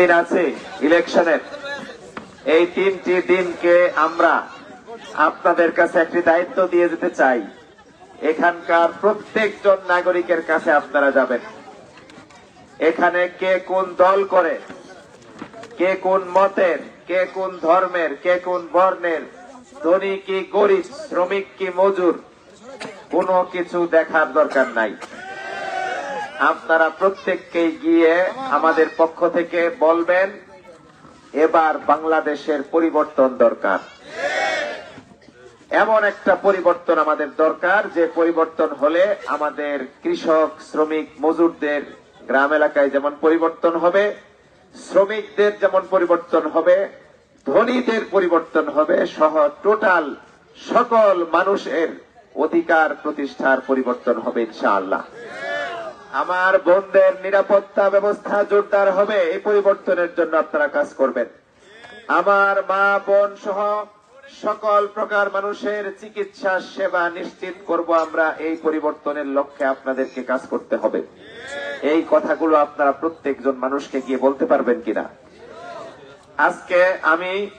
দিন আছে ইলেকশনের। এই তিনটি দিনকে আমরা আপনাদের কাছে একটি দায়িত্ব দিয়ে যেতে চাই। এখানকার প্রত্যেকজন নাগরিকের কাছে আপনারা যাবেন। এখানে কে কোন দল করে, কে কোন মতের, কে কোন ধর্মের, কে কোন বর্ণের, ধনী কি গরিব, শ্রমিক কি মজুর, কোনো কিছু দেখার দরকার নাই। আপনারা প্রত্যেককেই গিয়ে আমাদের পক্ষ থেকে বলবেন, এবার বাংলাদেশের পরিবর্তন দরকার। এমন একটা পরিবর্তন আমাদের দরকার, যে পরিবর্তন হলে আমাদের কৃষক, শ্রমিক, মজুরদের গ্রাম এলাকায় যেমন পরিবর্তন হবে, শ্রমিকদের যেমন পরিবর্তন হবে, ধনীদের পরিবর্তন হবে, সহ টোটাল সকল মানুষের অধিকার প্রতিষ্ঠার পরিবর্তন হবে ইনশাআল্লাহ। আমার বোনদের নিরাপত্তা ব্যবস্থা জোরদার হবে, এই পরিবর্তনের জন্য আপনারা কাজ করবেন। আমার মা, বোন সহ সকল প্রকার মানুষের চিকিৎসা সেবা নিশ্চিত করব আমরা, এই পরিবর্তনের লক্ষ্যে আপনাদেরকে কাজ করতে হবে। এই কথাগুলো আপনারা প্রত্যেকজন মানুষকে গিয়ে বলতে পারবেন কিনা? আজকে আমি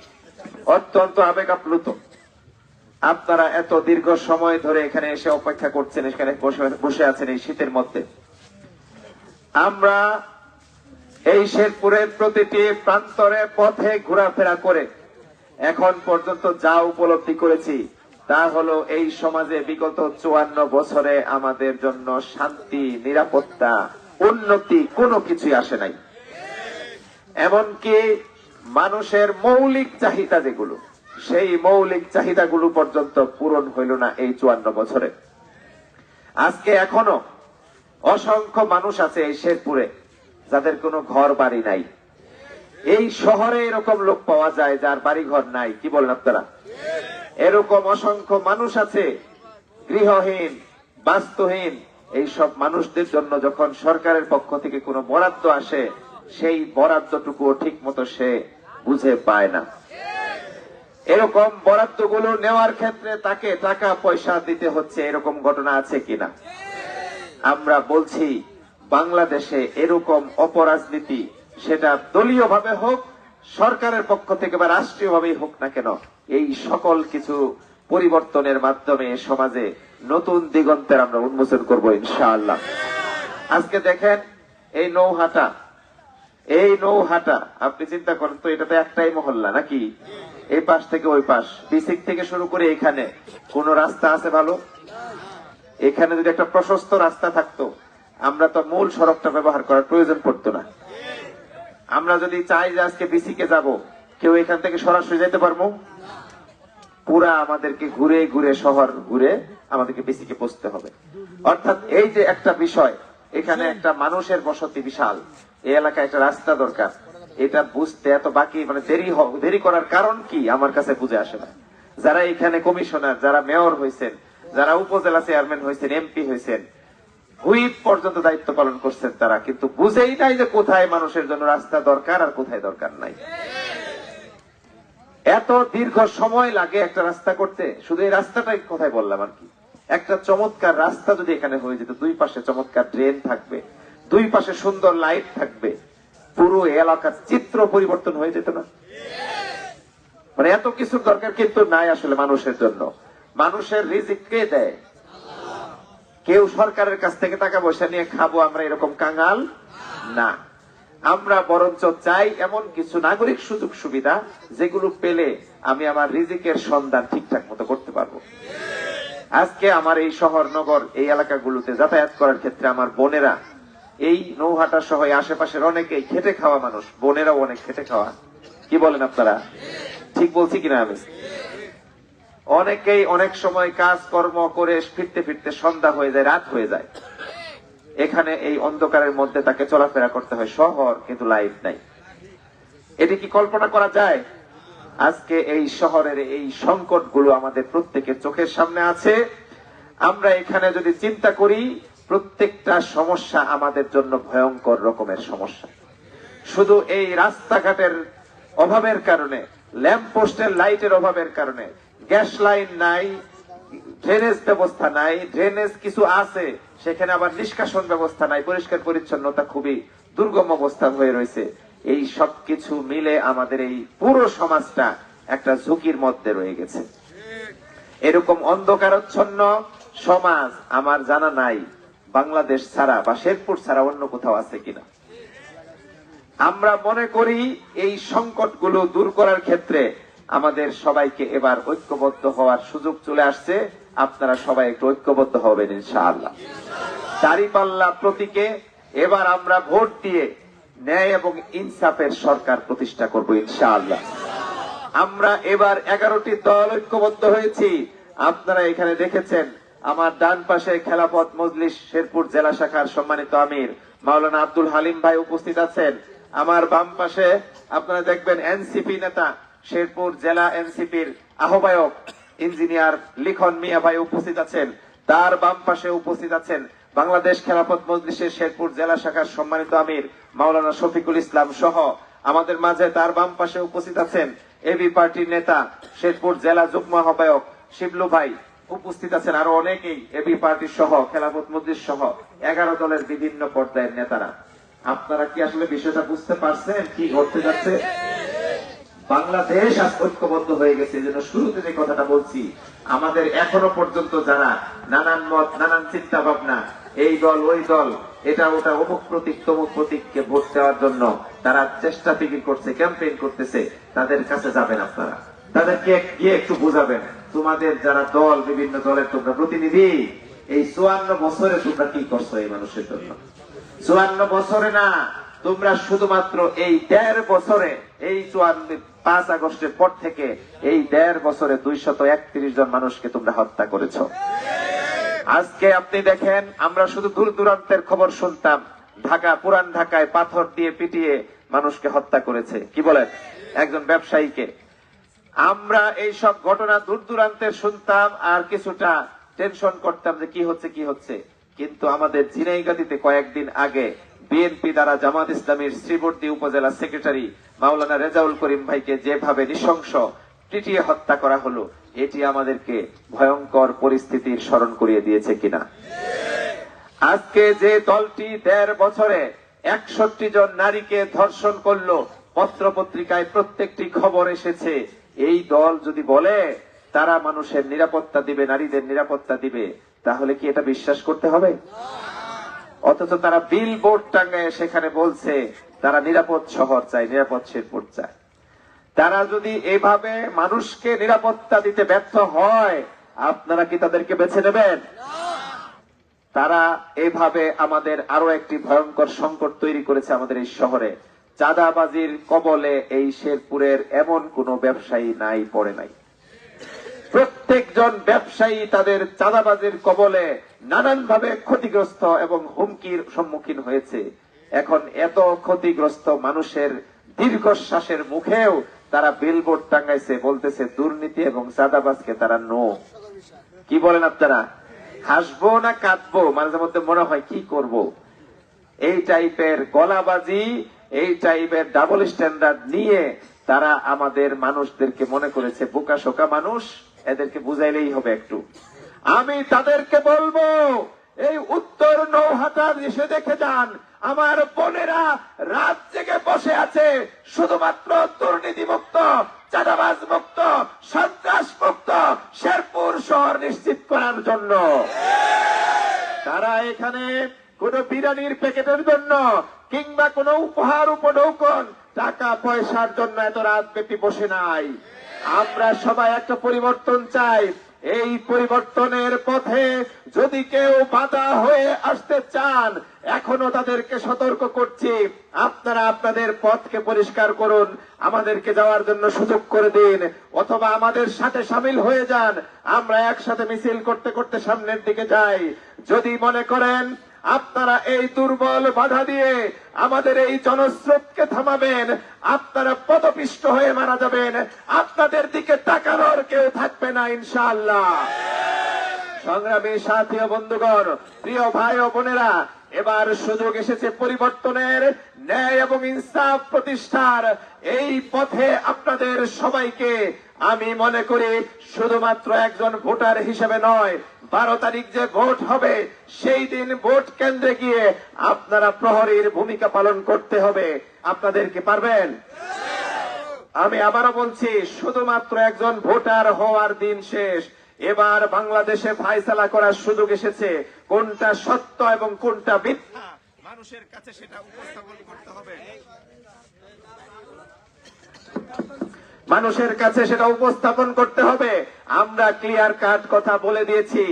অত্যন্ত আবেগ আপ্লুত আপনারা এত দীর্ঘ সময় ধরে এখানে এসে অপেক্ষা করছেন, এখানে বসে- আছেন এই শীতের মধ্যে। আমরা এই শেরপুরের প্রতিটি প্রান্তরে পথে ঘোরাফেরা করে এখন পর্যন্ত যা উপলব্ধি করেছি, তা হলো এই সমাজে বিগত চুয়ান্ন বছরে আমাদের জন্য শান্তি, নিরাপত্তা, উন্নতি কোনো কিছুই আসে নাই। এমনকি মানুষের মৌলিক চাহিদা যেগুলো, সেই মৌলিক চাহিদাগুলো পর্যন্ত পূরণ হইল না এই চুয়ান্ন বছরে। আজকে এখনও অসংখ্য মানুষ আছে এই শেরপুরে, যাদের কোনো ঘর বাড়ি নাই। এই শহরে এরকম লোক পাওয়া যায় যার বাড়ি ঘর নাই, কি বলেন আপনারা? এরকম অসংখ্য মানুষ আছে, গৃহহীন, বাস্তুহীন এই সব মানুষদের জন্য যখন সরকারের পক্ষ থেকে কোনো বরাদ্দ আসে, সেই বরাদ্দটুকুও ঠিক মতো সে বুঝে পায় না। এরকম বরাদ্দগুলো নেওয়ার ক্ষেত্রে তাকে টাকা পয়সা দিতে হচ্ছে, এরকম ঘটনা আছে কিনা? আমরা বলছি, বাংলাদেশে এরকম অপরাজনীতি সেটা দলীয় ভাবে হোক, সরকারের পক্ষ থেকে বা রাষ্ট্রীয় ভাবেই হোক না কেন, এই সকল কিছু পরিবর্তনের মাধ্যমে সমাজে নতুন দিগন্তের আমরা উন্মোচন করব ইনশাআল্লাহ। আজকে দেখেন, এই নৌহাটা এই নৌহাটা, আপনি চিন্তা করেন তো এটা তো একটাই মহল্লা নাকি? এই পাশ থেকে ওই পাশ বিসিক থেকে শুরু করে এখানে, কোন রাস্তা আছে ভালো? এখানে যদি একটা প্রশস্ত রাস্তা থাকতো, আমরা তো মূল সড়কটা ব্যবহার করার প্রয়োজন পড়তো না। আমরা যদি চাই যে আজকে বিসিকে যাব, কেউ এখান থেকে সরাসরি যেতে পারব? পুরা আমাদেরকে ঘুরে ঘুরে শহর ঘুরে আমাদেরকে বিসিকে পৌঁছতে হবে। অর্থাৎ এই যে একটা বিষয়, এখানে একটা মানুষের বসতি বিশাল। এই এলাকায় একটা রাস্তা দরকার। এটা বুঝতে এত বাকি মানে দেরি দেরি করার কারণ কি? আমার কাছে বুঝে আসে না। যারা এখানে কমিশনার, যারা মেয়র হয়েছেন যারা উপজেলা চেয়ারম্যান হয়েছেন এমপি হয়েছেন, হুইপ পর্যন্ত দায়িত্ব পালন করছেন তারা, কিন্তু বুঝেই নাই যে কোথায় মানুষের জন্য রাস্তা দরকার আর কোথায় দরকার নাই। এত দীর্ঘ সময় লাগে একটা রাস্তা করতে, শুধু এই রাস্তাটাই কোথায় বললাম আর কি? একটা চমৎকার রাস্তা যদি এখানে হয়ে যেত, দুই পাশে চমৎকার ড্রেন থাকবে, দুই পাশে সুন্দর লাইট থাকবে, পুরো এলাকার চিত্র পরিবর্তন হয়ে যেত না। মানে এত কিছুর দরকার কিন্তু নাই আসলে মানুষের জন্য। মানুষের রিজিক কে দেয়? কেউ সরকারের কাছ থেকে টাকা পয়সা নিয়ে খাব আমরা এরকম কাঙাল? না। আমরা বরঞ্চ চাই এমন কিছু নাগরিক সুযোগ সুবিধা যেগুলো পেলে আমি আমার রিজিকের সন্ধান ঠিকঠাক মতো করতে পারব। আজকে আমার এই শহর, নগর, এই এলাকাগুলোতে যাতায়াত করার ক্ষেত্রে আমার বোনেরা, এই নৌহাটা সহ আশেপাশের অনেকেই খেটে খাওয়া মানুষ, বোনেরাও অনেক খেটে খাওয়া। কি বলেন আপনারা? ঠিক বলছি কিনা আমি? অনেকেই অনেক সময় কাজ কর্ম করে ফিরতে ফিরতে সন্ধ্যা হয়ে যায়, রাত হয়ে যায়। এখানে এই অন্ধকারের মধ্যে তাকে চলাফেরা করতে হয়, শহর কিন্তু লাইফ নাই। এটি কি কল্পনা করা যায়? আজকে এই শহরের এই সংকটগুলো আমাদের প্রত্যেকের চোখের সামনে আছে। আমরা এখানে যদি চিন্তা করি, প্রত্যেকটা সমস্যা আমাদের জন্য ভয়ঙ্কর রকমের সমস্যা। শুধু এই রাস্তাঘাটের অভাবের কারণে ল্যাম্প পোস্টের লাইটের অভাবের কারণে গ্যাস লাইন নাই, ড্রেনেজ ব্যবস্থা নাই, ড্রেনেজ কিছু আছে, সেখানে আবার নিষ্কাশন ব্যবস্থা নাই, পরিষ্কার পরিচ্ছন্নতা খুবই দুর্গম অবস্থা হয়ে রয়েছে। এই সব কিছু মিলে আমাদের এই পুরো সমাজটা একটা ঝুঁকির মধ্যে রয়ে গেছে। এরকম অন্ধকারচ্ছন্ন সমাজ আমার জানা নাই, বাংলাদেশ ছাড়া বা শেরপুর ছাড়া অন্য কোথাও আছে কিনা। আমরা মনে করি এই সংকটগুলো দূর করার ক্ষেত্রে আমাদের সবাইকে এবার ঐক্যবদ্ধ হওয়ার সুযোগ চলে আসছে। আপনারা সবাই একটু ঐক্যবদ্ধ হবেন, ইনশাআল্লাহ। দাঁড়িপাল্লা প্রতীকে এবার আমরা ভোট দিয়ে ন্যায় এবং ইনসাফের সরকার প্রতিষ্ঠা করব, ইনশাআল্লাহ। আমরা এবার এগারোটি দল ঐক্যবদ্ধ হয়েছি। আপনারা এখানে দেখেছেন আমার ডান পাশে খেলাপথ মজলিস শেরপুর জেলা শাখার সম্মানিত আমির মাওলানা আব্দুল হালিম ভাই উপস্থিত আছেন। আমার বাম পাশে আপনারা দেখবেন এনসিপি নেতা শেরপুর জেলা এনসিপির আহ্বায়ক ইঞ্জিনিয়ার লিখন মিয়া ভাই উপস্থিত আছেন। তার বাম পাশে উপস্থিত আছেন বাংলাদেশ খেলাপথ মজলিসের শেরপুর জেলা শাখার সম্মানিত আমির মাওলানা শফিকুল ইসলাম সহ আমাদের মাঝে তার বাম পাশে উপস্থিত আছেন এবি পার্টির নেতা শেরপুর জেলা যুগ্ম আহ্বায়ক শিবলু ভাই। উপস্থিত আছেন আরও অনেকেই এবি পার্টির সহ খেলাফত মজলিস সহ, এগারো দলের বিভিন্ন পর্যায়ের নেতারা। আপনারা কি আসলে বিষয়টা বুঝতে পারছেন? কি ঘটতে যাচ্ছে? বাংলাদেশ আজ ঐক্যবদ্ধ হয়ে গেছে জন্য শুরুতে যে কথাটা বলছি, আমাদের এখনও পর্যন্ত যারা নানান মত, নানান চিন্তা ভাবনা এই দল, ওই দল, এটা ওটা অমুক প্রতীক, তমুক প্রতীককে ভোট দেওয়ার জন্য তারা চেষ্টা ফিকির করছে, ক্যাম্পেইন করতেছে, তাদের কাছে যাবেন আপনারা। তাদেরকে গিয়ে একটু বুঝাবেন, তোমাদের যারা দল, বিভিন্ন দলের তোমরা প্রতিনিধি, এই চুয়ান্ন বছরে তোমরা কি করছ এই মানুষের জন্য? চুয়ান্ন বছরে না, তোমরা শুধুমাত্র এই দেড় বছরে এই পাঁচ আগস্টের পর থেকে এই দেড় বছরে দুইশত একত্রিশ জন মানুষকে তোমরা হত্যা করেছ। আজকে আপনি দেখেন, আমরা শুধু দূর দূরান্তের খবর শুনতাম, ঢাকা, পুরান ঢাকায় পাথর দিয়ে পিটিয়ে মানুষকে হত্যা করেছে। কি বলেন? একজন ব্যবসায়ীকে। আমরা এই সব ঘটনা দূর দূরান্তের শুনতাম আর কিছুটা টেনশন করতাম যে কি হচ্ছে কি হচ্ছে। কিন্তু আমাদের ঝিনাইগাতিতে কয়েকদিন আগে বিএনপি দ্বারা জামাত ইসলামীর শ্রীবর্দী উপজেলা সেক্রেটারি মাওলানা রেজাউল করিম ভাইকে যেভাবে নৃশংস পিটিয়ে হত্যা করা হলো, এটি আমাদেরকে ভয়ঙ্কর পরিস্থিতির স্মরণ করিয়ে দিয়েছে কিনা? আজকে যে দলটি দেড় বছরে একষট্টি জন নারীকে ধর্ষণ করল পত্র পত্রিকায় প্রত্যেকটি খবর এসেছে। এই দল যদি বলে, তারা মানুষের নিরাপত্তা দিবে, নারীদের নিরাপত্তা দিবে, তাহলে কি এটা বিশ্বাস করতে হবে? অথচ তারা বিল বোর্ড টাঙ্গায় সেখানে বলছে, তারা নিরাপদ শহর চায়, নিরাপদ শেরপুর চায়। তারা যদি এভাবে মানুষকে নিরাপত্তা দিতে ব্যর্থ হয়, আপনারা কি তাদেরকে বেছে নেবেন? তারা এভাবে আমাদের আরও একটি ভয়ঙ্কর সংকট তৈরি করেছে আমাদের এই শহরে। চাঁদাবাজির কবলে এই শেরপুরের এমন কোন ব্যবসায়ী নাই, পড়ে নাই। প্রত্যেকজন ব্যবসায়ী তাদের চাঁদাবাজির কবলে নানান ভাবে ক্ষতিগ্রস্ত এবং হুমকির সম্মুখীন হয়েছে। এখন এত ক্ষতিগ্রস্ত মানুষের দীর্ঘশ্বাসের মুখেও তারা বিলবোর্ড টাঙ্গাইছে বলতেছে, দুর্নীতি এবং চাঁদাবাজকে তারা নো। কি বলেন আপনারা? হাসবো না কাঁদবো? মাঝে মধ্যে মনে হয়, কি করব। এই টাইপের গলাবাজি, এই টাইপের ডাবল স্ট্যান্ডার্ড নিয়ে তারা আমাদের মানুষদেরকে মনে করেছে বোকা শোকা মানুষ। এদেরকে বুঝাইলেই হবে একটু। আমি তাদেরকে বলব, এই উত্তর নৌহাটার এসে দেখে যান, আমার বোনেরা রাত জেগে বসে আছে, শুধুমাত্র দুর্নীতি মুক্ত চাঁদাবাজ মুক্ত সন্ত্রাস মুক্ত শেরপুর শহর নিশ্চিত করার জন্য। তারা এখানে কোন বিরিয়ানির প্যাকেটের জন্য কিংবা কোন উপহার উপঢৌকন টাকা পয়সার জন্য এত রাত ব্যাপী বসে নাই। আমরা সবাই একটা পরিবর্তন চাই। এই পরিবর্তনের পথে যদি কেউ বাধা হয়ে আসতে চান, এখনও তাদেরকে সতর্ক করছি। আপনারা আপনাদের পথকে পরিষ্কার করুন, আমাদেরকে যাওয়ার জন্য সুযোগ করে দিন, অথবা আমাদের সাথে সামিল হয়ে যান। আমরা একসাথে মিছিল করতে করতে সামনের দিকে যাই। যদি মনে করেন আপনারা এই দুর্বল বাধা দিয়ে আমাদের এই জনস্রোতকে থামাবেন। আপনারা পদপিষ্ট হয়ে মারা যাবেন। আপনাদের দিকে তাকানোর কেউ থাকবে না, ইনশাআল্লাহ। সংগ্রামী সাথী বন্ধুগণ, প্রিয় ভাই ও বোনেরা, এবার সুযোগ এসেছে পরিবর্তনের ন্যায় এবং ইনসাফ প্রতিষ্ঠার। এই পথে আপনাদের সবাইকে আমি মনে করি শুধুমাত্র একজন ভোটার হিসেবে নয় বারো তারিখ যে ভোট হবে, সেই দিন ভোট কেন্দ্রে গিয়ে আপনারা প্রহরীর ভূমিকা পালন করতে হবে। আপনাদেরকে পারবেন? আমি আবারও বলছি, শুধুমাত্র একজন ভোটার হওয়ার দিন শেষ। এবার বাংলাদেশে ফায়সালা করার সুযোগ এসেছে। কোনটা সত্য এবং কোনটা মানুষের কাছে সেটা উপস্থাপন করতে হবে। মানুষের কাছে সেটা উপস্থাপন করতে হবে। আমরা ক্লিয়ার কাট কথা বলে দিয়েছি।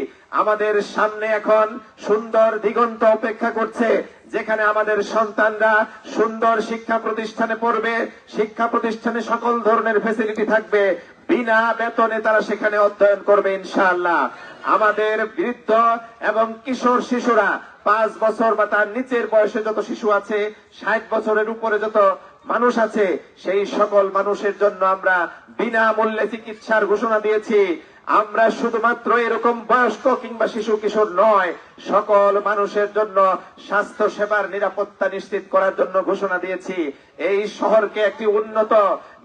আমাদের সামনে এখন সুন্দর দিগন্ত অপেক্ষা করছে, যেখানে আমাদের সন্তানরা সুন্দর শিক্ষা প্রতিষ্ঠানে পড়বে। শিক্ষা প্রতিষ্ঠানে সকল ধরনের ফেসিলিটি থাকবে। বিনা বেতনে তারা সেখানে অধ্যয়ন করবে ইনশাআল্লাহ। আমাদের বৃদ্ধ এবং কিশোর শিশুরা পাঁচ বছর বা তার নিচের বয়সে যত শিশু আছে, ষাট বছরের উপরে যত মানুষ আছে সেই সকল মানুষের জন্য আমরা বিনামূল্যে চিকিৎসার ঘোষণা দিয়েছি। আমরা শুধুমাত্র এরকম বয়স্ক কিংবা শিশু কিশোর নয়, সকল মানুষের জন্য স্বাস্থ্য সেবার নিরাপত্তা নিশ্চিত করার জন্য ঘোষণা দিয়েছি। এই শহরকে একটি উন্নত,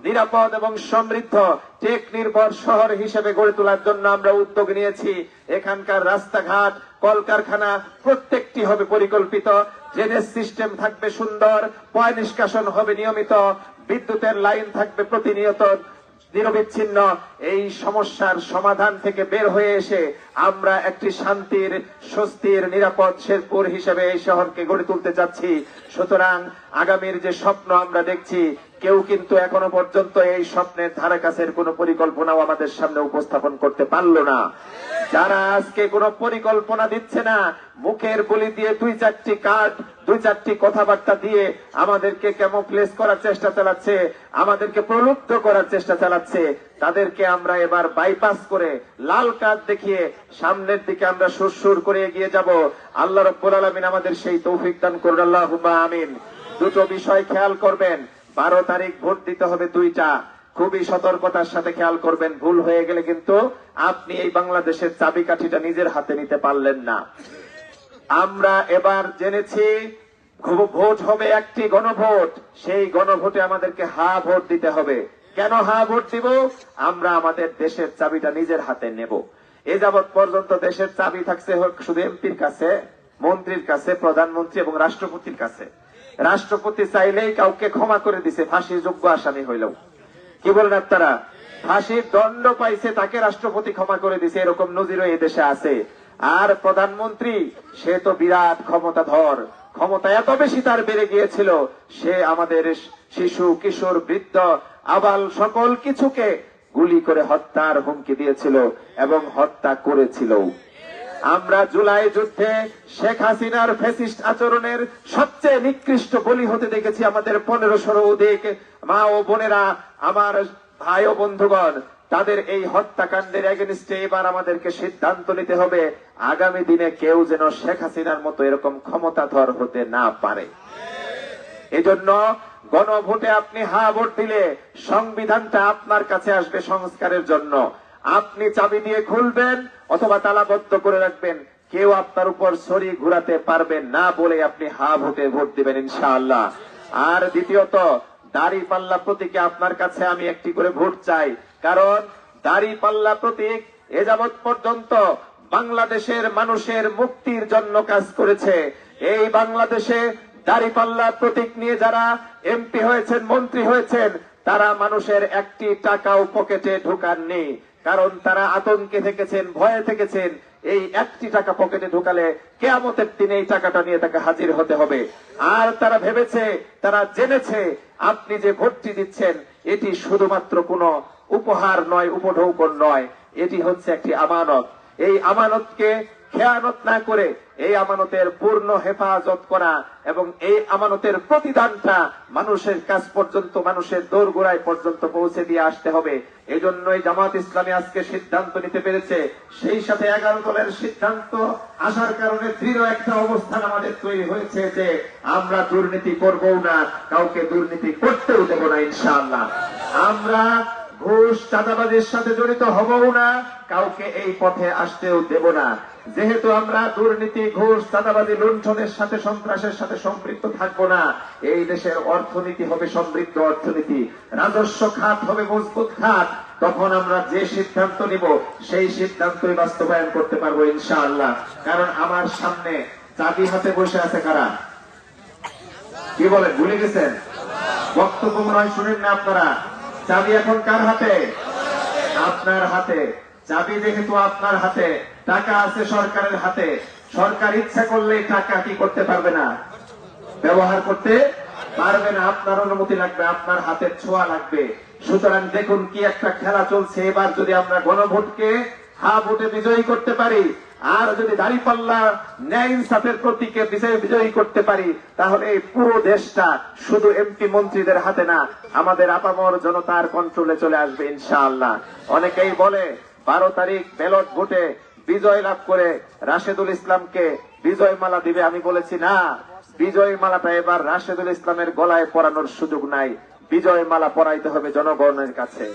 নিরাপদ এবং সমৃদ্ধ, টেক নির্ভর শহর হিসেবে গড়ে তোলার জন্য আমরা উদ্যোগ নিয়েছি। এখানকার রাস্তাঘাট, কলকারখানা প্রত্যেকটি হবে পরিকল্পিত। ড্রেনেজ সিস্টেম থাকবে সুন্দর, পয় নিষ্কাশন হবে নিয়মিত, বিদ্যুতের লাইন থাকবে প্রতিনিয়ত। নিরবিচ্ছিন্ন এই সমস্যার সমাধান থেকে বের হয়ে এসে আমরা একটি শান্তির, স্বস্তির, নিরাপদ শেরপুর হিসেবে এই শহরকে গড়ে তুলতে চাচ্ছি। সুতরাং আগামীর যে স্বপ্ন আমরা দেখছি, কেউ কিন্তু এখনও পর্যন্ত এই স্বপ্নের ধারে কাছের কোনো পরিকল্পনাও আমাদের সামনে উপস্থাপন করতে পারল না। যারা আজকে কোনো পরিকল্পনা দিচ্ছে না, মুখের বলি দিয়ে দুই চারটি কার্ড দুই চারটি কথাবার্তা দিয়ে আমাদেরকে ক্যামোফ্লেস করার চেষ্টা চালাচ্ছে, আমাদেরকে প্রলুব্ধ করার চেষ্টা চালাচ্ছে তাদেরকে আমরা এবার বাইপাস করে লাল কার্ড দেখিয়ে সামনের দিকে আমরা সুরসুর করে এগিয়ে যাব। আল্লাহ রব্বুল আলমিন আমাদের সেই তৌফিক দান করুন। আল্লাহ আমিন। দুটো বিষয় খেয়াল করবেন। বারো তারিখ ভোট দিতে হবে দুইটা। খুবই সতর্কতার সাথে খেয়াল করবেন। ভুল হয়ে গেলে কিন্তু আপনি এই বাংলাদেশের চাবিকাঠিটা নিজের হাতে নিতে পারলেন না। আমরা এবার জেনেছি, ভোট হবে একটি গণভোট। সেই গণভোটে আমাদেরকে হা ভোট দিতে হবে। কেন হা ভোট দিব আমরা আমাদের দেশের চাবিটা নিজের হাতে নেব। এ যাবৎ পর্যন্ত দেশের চাবি থাকছে শুধু এমপির কাছে, মন্ত্রীর কাছে, প্রধানমন্ত্রী এবং রাষ্ট্রপতির কাছে। রাষ্ট্রপতি চাইলেই কাউকে ক্ষমা করে দিছে, ফাঁসির যোগ্য আসামি হইলেও। কি বলেন আপনারা? ফাঁসির দণ্ড পাইছে, তাকে রাষ্ট্রপতি ক্ষমা করে দিছে, এরকম নজিরও দেশে আছে। আর প্রধানমন্ত্রী, সে তো বিরাট ক্ষমতাধর। ক্ষমতা এত বেশি তার বেড়ে গিয়েছিল, সে আমাদের শিশু, কিশোর, বৃদ্ধ আবাল সকল কিছুকে গুলি করে হত্যার হুমকি দিয়েছিল এবং হত্যা করেছিল। আমরা জুলাই যুদ্ধে শেখ হাসিনার ফেসিস্ট আচরণের সবচেয়ে নিকৃষ্ট বলি হতে দেখেছি আমাদের পনেরোশোর অধিক মা ও বোনেরা, আমার ভাই ও বন্ধুগণ, তাদের এই হত্যাকাণ্ডের এগেনিস্টে এবার আমাদেরকে সিদ্ধান্ত নিতে হবে, আগামী দিনে কেউ যেন শেখ হাসিনার মতো এরকম ক্ষমতাধর হতে না পারে। এজন্য গণভোটে আপনি হা ভোট দিলে সংবিধানটা আপনার কাছে আসবে সংস্কারের জন্য। আপনি চাবি দিয়ে খুলবেন অথবা তালাবদ্ধ করে রাখবেন। কেউ আপনার উপর ছড়ি ঘুরাতে পারবেন না বলে আপনি হা ভোটে ভোট দিবেন ইনশাআল্লাহ। আর দ্বিতীয়ত দাড়ি পাল্লা প্রতীকে আপনার কাছে আমি একটি করে ভোট চাই। কারণ দাড়ি পাল্লা প্রতীক এ যাবৎ পর্যন্ত বাংলাদেশের মানুষের মুক্তির জন্য কাজ করেছে। এই বাংলাদেশে দাড়িপাল্লা প্রতীক নিয়ে যারা এমপি হয়েছেন, মন্ত্রী হয়েছেন, তারা মানুষের একটি টাকাও পকেটে ঢুকাননি। কারণ তারা আতঙ্কে থেকেছেন, ভয়ে থেকেছেন, এই একটি টাকা পকেটে ঢুকালে কেয়ামতের দিনে এই টাকাটা নিয়ে তাকে হাজির হতে হবে। আর তারা ভেবেছে, তারা জেনেছে, আপনি যে ভোটটি দিচ্ছেন, এটি শুধুমাত্র কোনো উপহার নয়, উপঢৌকন নয়, এটি হচ্ছে একটি আমানত। এই আমানতকে খেয়ানত না করে এই আমানতের পূর্ণ হেফাজত করা এবং এই আমানতের প্রতিদানটা মানুষের কাছ পর্যন্ত, মানুষের দোরগোড়ায় পর্যন্ত পৌঁছে দিয়ে আসতে হবে। এই জন্যই জামাত ইসলামী আজকে সিদ্ধান্ত নিতে পেরেছে। সেই সাথে এগারো দলের সিদ্ধান্ত আসার কারণে দৃঢ় একটা অবস্থান আমাদের তৈরি হয়েছে যে আমরা দুর্নীতি করব না, কাউকে দুর্নীতি করতেও দেব না, ইনশাআল্লাহ। আমরা ঘুষ, চাঁদাবাজের সাথে জড়িত হবও না, কাউকে এই পথে আসতেও দেব না। যেহেতু আমরা দুর্নীতি, ঘুষ, চাঁদাবাজি, লুণ্ঠনের সাথে সন্ত্রাসের সাথে সম্পৃক্ত থাকব না, এই দেশের অর্থনীতি হবে সমৃদ্ধ অর্থনীতি। রাজস্ব খাত হবে মজবুত খাত। তখন আমরা যে সিদ্ধান্ত নিব, সেই সিদ্ধান্তই বাস্তবায়ন করতে পারব ইনশাআল্লাহ। কারণ আমার সামনে চাবি হাতে বসে আছে কারা? কি বলে ভুলে গেছেন? বক্তব্য মনে হয় শুনেন না আপনারা? চাবি এখন কার হাতে? আপনার হাতে। চাবি যেহেতু আপনার হাতে, টাকা আছে সরকারের হাতে, সরকার ইচ্ছা করলে টাকা কি করতে পারবে না? ব্যবহার করতে পারবে না, আপনার অনুমতি লাগবে, আপনার হাতের ছোঁয়া লাগবে। সুতরাং দেখুন কি একটা খেলা চলছে, এবার যদি আমরা গণভোটকে হা ভোটে বিজয়ী করতে পারি, আর যদি দাঁড়িপাল্লা ন্যায় ইনসাফের প্রতীকে বিজয় বিজয়ী করতে পারি, তাহলে এই পুরো দেশটা শুধু এমপি মন্ত্রীদের হাতে না, আমাদের আপামর জনতার কন্ট্রোলে চলে আসবে, ইনশাআল্লাহ। অনেকেই বলে বারো তারিখ ব্যালট ভোটে বিজয় লাভ করে রাশেদুল ইসলামকে বিজয় মালা দিবে, আমি বলেছি না। বিজয় মালাটা এবার রাশেদুল ইসলামের গলায় পরানোর সুযোগ নাই। বিজয় মালা পরাইতে হবে জনগণের কাছে।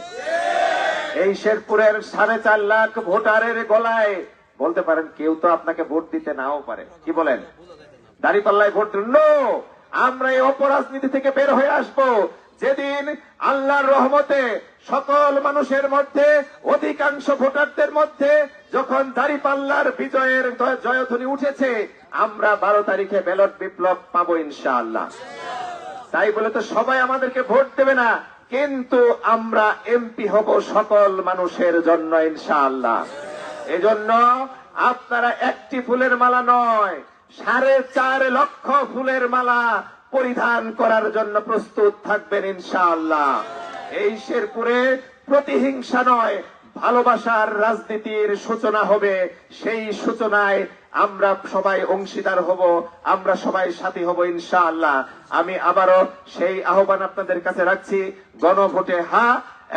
এই শেরপুরের সাড়ে চার লাখ ভোটারের গলায়, বলতে পারেন কেউ তো আপনাকে ভোট দিতে নাও পারে। কি বলেন? দাঁড়িপাল্লায় ভোট নো, আমরা এই অপরাজনীতি থেকে বের হয়ে আসব। যেদিন আল্লাহর রহমতে সকল মানুষের মধ্যে, অধিকাংশ ভোটারদের মধ্যে যখন দাঁড়িপাল্লার বিজয়ের জয়ধ্বনি উঠেছে, আমরা বারো তারিখে ব্যালট বিপ্লব পাবো ইনশাআল্লাহ। তাই বলে তো সবাই আমাদেরকে ভোট দেবে না, কিন্তু আমরা এমপি হব সকল মানুষের জন্য ইনশাআল্লাহ। এজন্য আপনারা একটি ফুলের মালা নয়, সাড়ে চার লক্ষ ফুলের মালা পরিধান করার জন্য প্রস্তুত থাকবেন ইনশাআল্লাহ। এই শেরপুরে প্রতিহিংসা নয়, ভালোবাসার রাজনীতির সূচনা হবে। সেই সূচনায় আমরা সবাই অংশীদার হব, আমরা সবাই সাথী হব ইনশাআল্লাহ। আমি আবারও সেই আহ্বান আপনাদের কাছে রাখছি, গণভোটে হা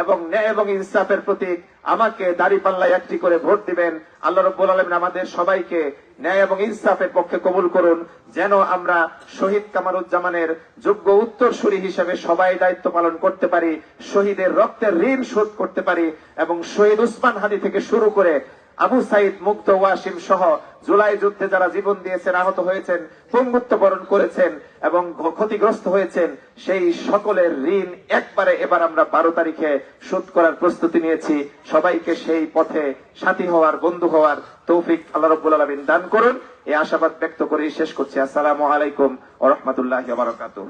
এবং ন্যায় এবং ইনসাফের প্রতীক। আমাকে দাড়িপাল্লায় একটি করে ভোট দিবেন। আল্লাহ রব্বুল আলমিন আমাদের সবাইকে ন্যায় এবং ইনসাফের পক্ষে কবুল করুন, যেন আমরা শহীদ কামারুজ্জামানের যোগ্য উত্তরসূরি হিসেবে সবাই দায়িত্ব পালন করতে পারি, শহীদের রক্তের ঋণ শোধ করতে পারি এবং শহীদ উসমান হাদি থেকে শুরু করে আবু সাইদ মুগ্ধ ওয়াসিম সহ জুলাই যুদ্ধে যারা জীবন দিয়েছেন, আহত হয়েছেন, পঙ্গুত্ব বরণ করেছেন এবং ক্ষতিগ্রস্ত হয়েছেন, সেই সকলের ঋণ একবারে এবার আমরা বারো তারিখে শোধ করার প্রস্তুতি নিয়েছি। সবাইকে সেই পথে সাথী হওয়ার, বন্ধু হওয়ার তৌফিক আল্লাহ রব্বুল আলমিন দান করুন। এই আশাবাদ ব্যক্ত করেই শেষ করছি। আসসালামু আলাইকুম রহমতুল্লাহ বারকাতুহ।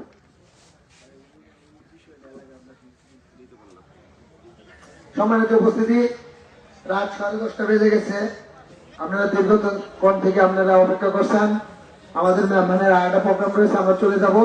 সম্মানিত উপস্থিতি রাত সাড়ে দশটা বেজে গেছে। আপনারা দীর্ঘক্ষণ থেকে আপনারা অপেক্ষা করছেন। আমাদের মেহমানের আরেকটা প্রোগ্রাম রয়েছে, আমরা চলে যাব।